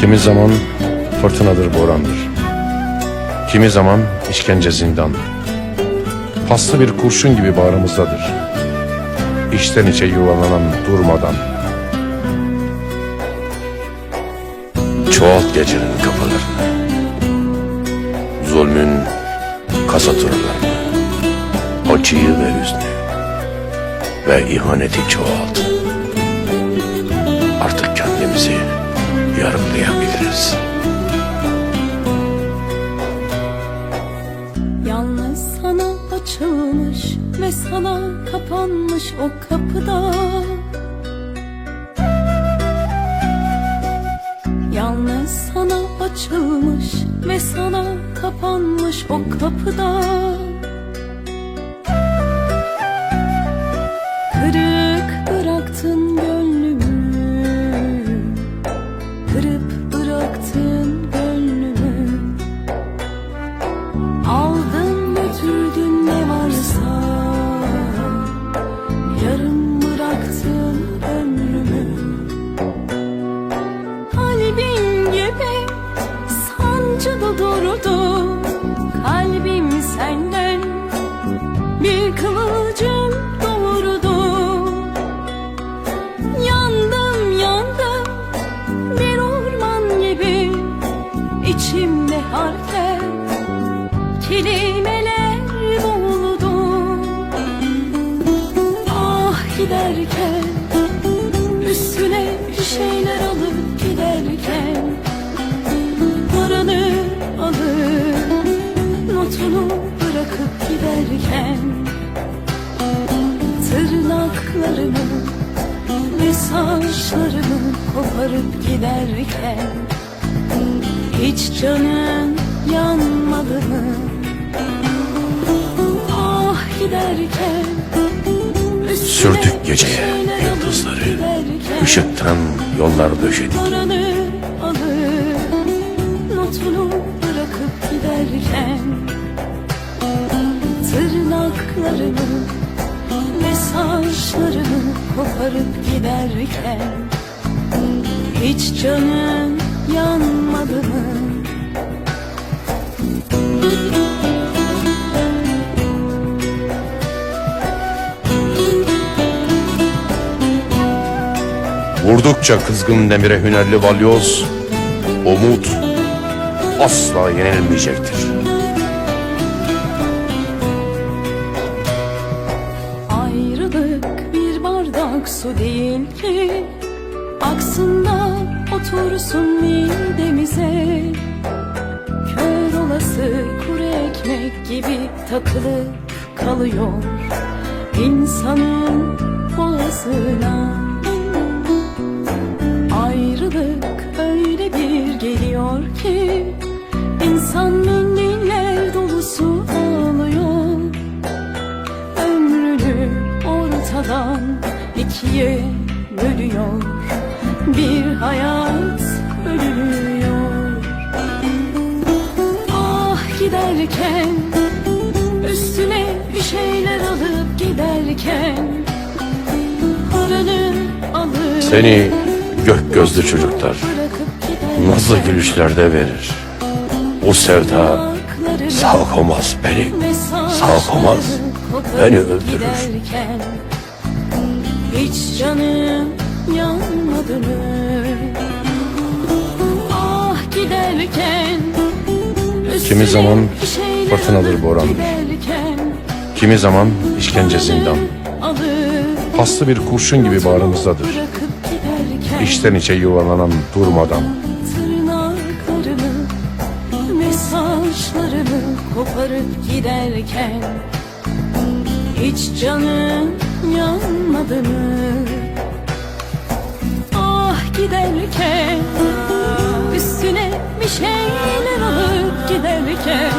Kimi zaman fırtınadır borandır. Kimi zaman işkence zindan. Paslı bir kurşun gibi bağrımızdadır. İçten içe yuvalanan durmadan. Çoğalt gecenin kapılarını. Zulmün kasaturlarını. Acıyı ve hüznü. Ve ihaneti çoğalt. Artık kendimizi yarımlayabiliriz. Yalnız sana açılmış ve sana kapanmış o kapıda Yalnız sana açılmış ve sana kapanmış o kapıda içimde harfler kelimeler boğuldu Ah giderken üstüne bir şeyler alıp giderken Paranı alıp notunu bırakıp giderken Tırnaklarımı ve saçlarımı koparıp giderken hiç canın yanmadı mı? Ah giderken Sürdük geceye yıldızları. giderken Işıktan yollar döşedik. Alıp notunu bırakıp giderken Tırnaklarımı ve saçlarımı koparıp giderken Hiç canın yanmadı mı? Vurdukça kızgın demire hünerli balyoz, umut asla yenilmeyecektir. Ayrılık bir bardak su değil ki Aksında otursun midemize. Kör olası kuru ekmek gibi takılıp kalıyor. İnsanın boğazına Ayrılık öyle bir geliyor ki insan mendiller dolusu ağlıyor. Ömrünü ortadan ikiye bölüyor bir hayat ölüyor ah giderken üstüne bir şeyler alıp giderken paranı alıp Seni gök gözlü çocuklar nazlı gülüşlerde verir. O sevda sağ olmaz beni, sağ olmaz beni öldürür. Hiç canım yanmadı mı? Ah giderken Kimi zaman fırtınadır alıp borandır. Kimi zaman işkence zindan. Paslı bir kurşun gibi bağrımızdadır. İçten içe yuvalanan durmadan. Saçlarımı koparıp giderken Hiç canın yanmadı mı? Giderken Üstüne bir şeyler alıp giderken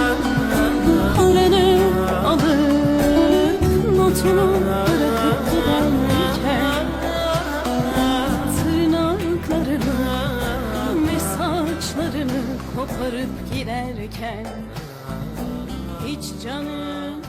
Paranı alıp notunu bırakıp giderken Tırnaklarımı ve saçlarımı koparıp giderken Hiç canım